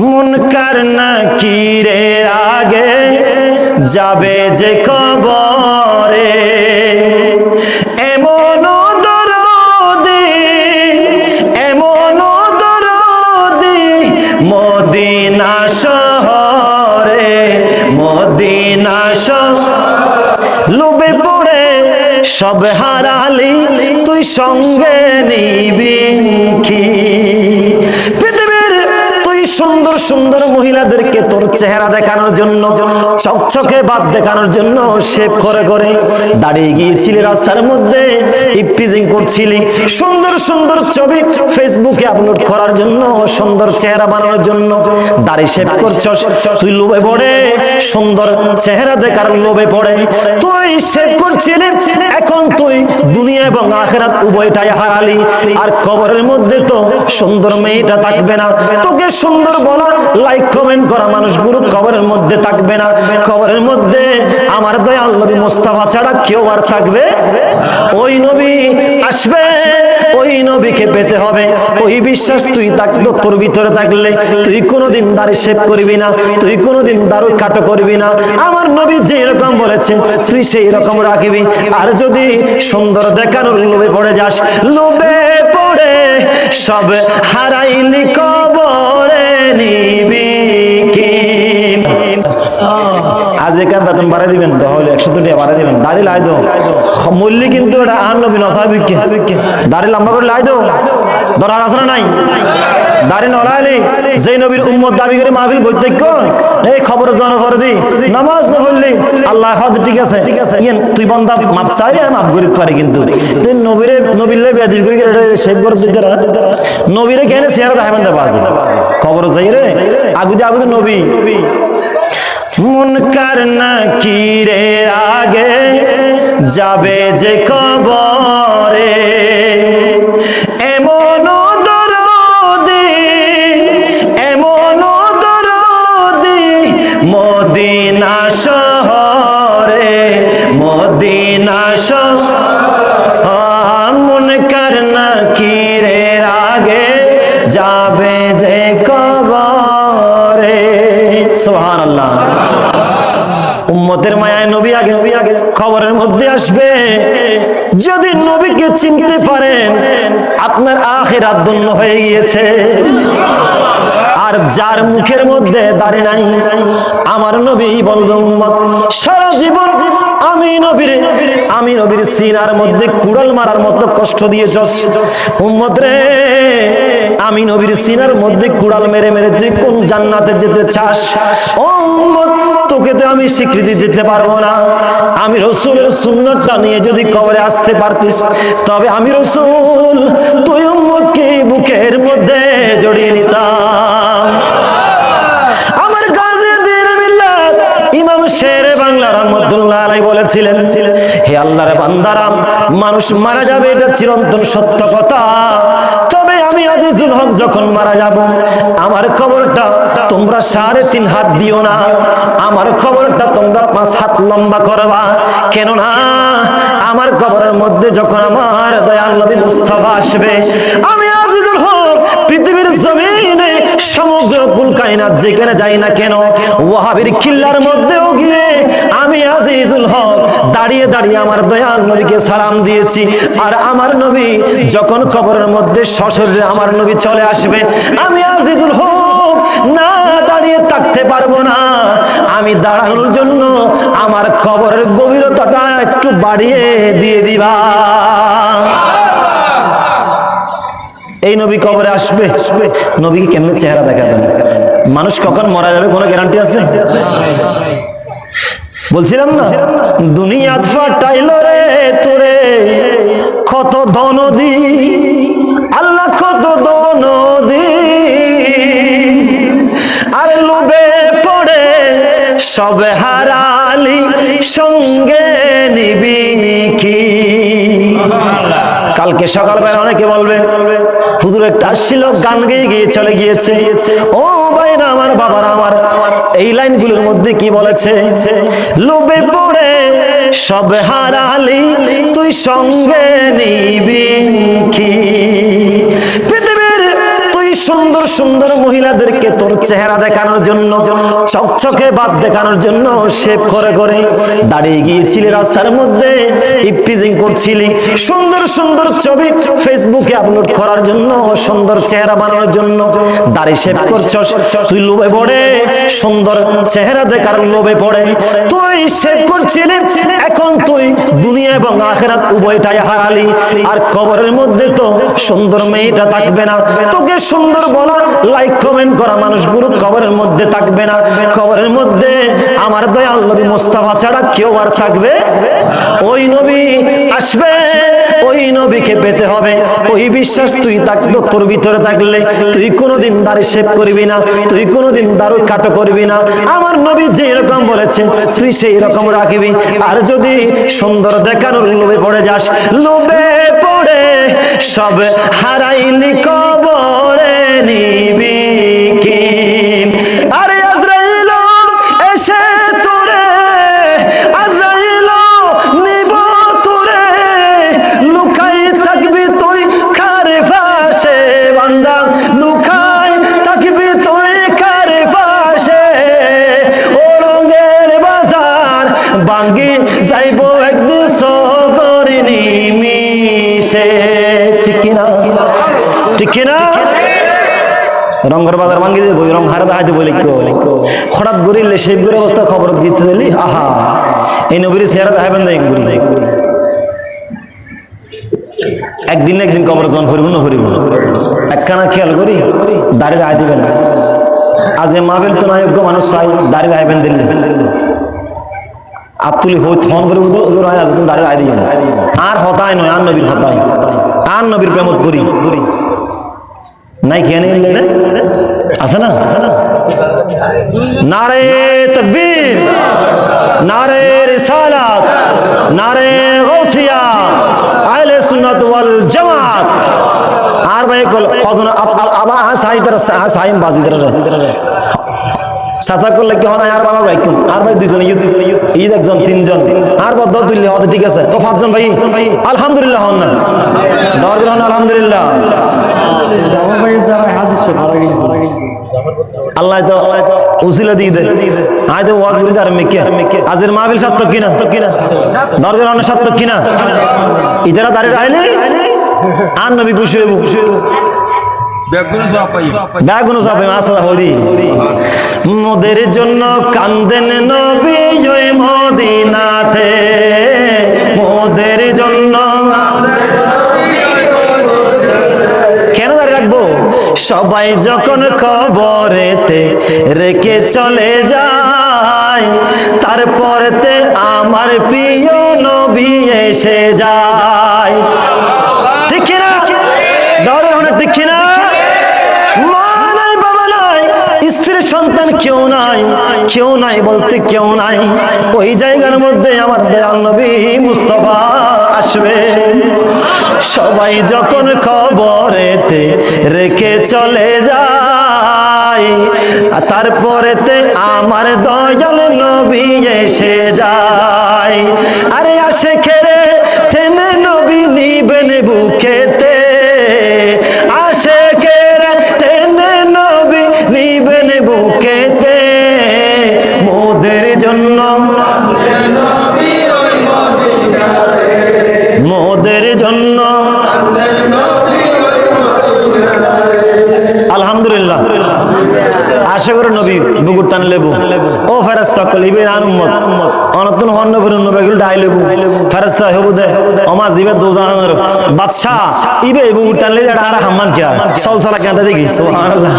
মুনকার নাকিরের আগে যাবে যে কবরে। এমন দরদি এমন দরদি মদিনা শহরে, মদিনা শহর। লোবে পড়ে সব হারালি, তুই সঙ্গে চকচকে বাদ দেখানোর জন্য শেভ করে করে দাঁড়িয়ে গিয়েছিলি রাস্তার মধ্যে। ইপটিজিং করছিলি। সুন্দর সুন্দর ছবি ফেসবুকে আপলোড করার জন্য সুন্দর চেহারা বানানোর জন্য দাড়ি শেভ করছস। তুই লোভে পড়ে সুন্দর চেহারা দেখার লোভে পড়ে। তুই শেভ করছিলি এবং আখেরাত উভয়টাই হারালি। আর কবরের মধ্যে তো সুন্দর মেয়েটা থাকবে না। তোকে সুন্দর বলা লাইক কমেন্ট করা মানুষগুলো কবরের মধ্যে থাকবে না। কবরের মধ্যে আমার দয়াল নবী মোস্তফা ছাড়া কেউ আর থাকবে? ওই নবী আসবে। নবীকে পেতে হবে। ওই বিশ্বাস তুই থাকতো তোর ভিতরে থাকলে তুই কোনোদিন দাড়ি শেভ করবি না, তুই কোনোদিন দারু কাটো করবি না। আমার নবী যে রকম বলেছে তুই সেই রকম রাখবি। আর যদি সুন্দর দেখানোর লোভে পড়ে যাস, লোভে পড়ে সব হারাইলি কবরে আজ একার বেতন বাড়াই দিবেন? তাহলে একশো টাকা বাড়াই দিবেন। দাড়ি লাই দো মূল্য কিন্তু এটা আর নবী নসাবিক দাড়ি লম্বা করে লাই দো দরার আসরা নাই। দাড়ি নলাইলি যেই নবীর উম্মত দাবি করে মাহফিল বৈতক্য এই খবর জন করে দি। নামাজ না পড়লি আল্লাহ হদ ঠিক আছে? ঠিক আছে। তুই বন্দা মাপ চাই মাপ করি পারি কিন্তু। নবীরে নবীরে বেয়াদি করে সেভ করে দিতে নবীরে কেন চেহারা দেখাবেন দেবা খবর যাই রে। আগুদি আগুদি নবী। নবী। মুনকার নাকিরের আগে যাবে যে কবরে এমন দরদি এমন দরদি মদিনা শহরে মদিনা নবী আগে নবী আগে খবরের মধ্যে আসবে। যদি নবীকে চিনতে পারেন, আপনার আখেরাত ধন্য হয়ে গিয়েছে। আর যার মুখের মধ্যে দাঁড়িয়ে নাই, আমার নবী বলবে সারা জীবন আমি নবীর আমি নবীর সিনার মধ্যে কুড়াল মারার মতো কষ্ট দিয়েছ উম্মত রে, আমি নবীর সিনার মধ্যে কুড়াল মেরে মেরে তুই কোন জান্নাতে যেতে চাস? ও উম্মত তোকে তো আমি স্বীকৃতি দিতে পারব না। আমি রসুলের সুন্নতটা নিয়ে যদি কবরে আসতে পারতিস, তবে আমি রসুল, তুই উম্মতকে বুকের মধ্যে জড়িয়ে নিতাম। আমার গাজী দিন মিল্লাত ইমাম শের বাংলা রহমতুল্লাহ আলাই বলেছিলেন, হে আল্লাহর বান্দারাম মানুষ মারা যাবে, এটা চিরন্তন সত্য কথা। তবে আমি আজিজুল হক যখন মারা যাব, আমার খবরটা সাড়ে তিন হাত দিও না। আমার খবরটা তোমরা পাঁচ হাত লম্বা করবা। কেননা আমার কবরের মধ্যে যখন আমার দয়াল নবী মুস্তফা আসবে, আমি আজিজুল হক পৃথিবীর জমিনে সমগ্র কুল কায়নাত যেখানে যাই না কেন, ওয়াহাবির খিল্লার মধ্যেও গিয়ে আমি আজিজুল হক দাঁড়িয়ে দাঁড়িয়ে আমার দয়াল নবীকে সালাম দিয়েছি। আর আমার নবী যখন কবরের মধ্যে সশরীরে আমার নবী চলে আসবে, আমি আজিজুল হক না দাঁড়িয়ে থাকতে পারব না। আমি দাঁড়ানোর জন্য আমার কবরের গভীরতাটা একটু বাড়িয়ে দিয়ে দিবা। এই নবী কবরে আসবে আসবে। নবীকে কেমনে চেহারা দেখাবেন? মানুষ কখন মারা যাবে কোনো গ্যারান্টি আছে? বলছিলাম না, দুনিয়া সব হারালি সঙ্গে নিবি কি? কালকে সকালবেলা অনেকে বলবে বলবে হুজুর একটা আসছিল, গান গেয়ে গিয়ে চলে গিয়েছে। ও ভাইরা আমার, বাবার আমার, এই লাইনগুলোর মধ্যে কি বলেছে? লোভে পড়ে সব হারালি, তুই সঙ্গে নিবি কি? চেহারা দেখানোর জন্য, চকচকে বাদ দেখানোর জন্য শেভ করে করে দাঁড়িয়ে গিয়েছিলি রাস্তার মধ্যে, ইপটিজিং করছিলি। সুন্দর সুন্দর ছবি ফেসবুকে আপলোড করার জন্য, সুন্দর চেহারা বানানোর জন্য দাড়ি শেভ করছস। তুই লোভে পড়ে, সুন্দর চেহারা দেখার লোভে পড়ে, তুই শেভ করছিলি। এখন তুই দুনিয়া এবং আখেরাত উভয়টাই হারালি। আর কবরের মধ্যে তো সুন্দর মেয়েটা থাকবে না। তোকে সুন্দর বলা লাইক কমেন্ট করা মানুষগুলো কবরের মধ্যে থাকবে না। কবরের মধ্যে আমার দয়াল নবী মোস্তফা ছাড়া কেউ আর থাকবে। ওই নবী আসবে, ওই নবীকে পেতে হবে। ওই বিশ্বাস তুই থাকল তোর ভিতরে থাকলে তুই কোনোদিন দাড়ি শেভ করবি না, তুই কোনোদিন দারু কাটো করবি না। আমার নবী যে রকম বলেছে, তুই সেই রকম রাখবি। আর যদি সুন্দর দেখানোর লোভে পড়ে যাস, লোভে পড়ে সব হারাইলি কবরে কিনা রঙের বাজার ভাঙ্গি দেবো রং হারে হঠাৎ সেই অবস্থা, খবর দিতে দিলি, আহা। এই নবীর দেখাবেন দেখ গুড়ি একদিন না একদিন কবর জন না ফুরিব একখানা খেয়াল করি, দাড়ি রায় দিবেন না। আজ এ মাহফিল তো নায়োগ্য মানুষ চাই, দাড়ি রায়বেন দিল্লি আত্তুলি হই, থন করে আজ তুমি দাড়ি রায় দিবেন আর হতায় নয়, আর নবীর হতায়। আর নবীর প্রেমত করি নাই কেন আছে না? আছে না? নারে তকবীর, নারে রিসালাত, নারে গৌসিয়া, আহলে সুন্নাত ওয়াল জামাত। আর ভাই কল আবা সাই দর সাইম বাজি দর সাসা করলে কি হয়? আর বাবা ভাই কম আর ভাই দুইজন ইয়ে দুইজন ঈদ। একজন তিনজন। আর বদ্ধ তুললে হতে ঠিক আছে? তো পাঁচজন ভাই? আলহামদুলিল্লাহ হন না। ডর গ্রহণ আলহামদুলিল্লাহ। আল্লাহ তো উসিলা দিয়ে দেয় আয় তো ওয়াজ করি তার মেকে। আজের মাহফিল সার্থক কিনা? কিনা দরজার অনেক সার্থক কিনা? ইতারা দাঁড়িয়ে রায়নি আর নবী খুশি হইব। খুশি হইব বেগুন সব পাই ব্যাগুনো সাপে মাসা হদি মোদের জন্য কান্দেন নবী মদিনাতে। মোদের জন্য কেন রাখব? সবাই যখন খবরেতে রেখে চলে যায়, তারপরেতে আমার প্রিয় নবী এসে যায়। বলতে কেউ নাই। ওই জায়গার মধ্যে আমার দয়াল নবী মুস্তফা আসবে। সবাই যখন খবরেতে রেখে চলে যায়, আর তারপরেতে আমার দয়াল নবী এসে যায়। আরে আসে খেরে আশা করে নবী, বুকুর টান লেবু। ও ফেরাস্তা কল ইবে আন উম্মত। অনতন হন্ন করে নবী গুলো ডাই লেবু। ফেরাস্তা হেবু দে ওমা জিবে দোজাহার বাদশা ইবে বুকুর টান লে আর হাম্মান কিয়া আর? সলসলা কেন দেখি, সুবহানাল্লাহ।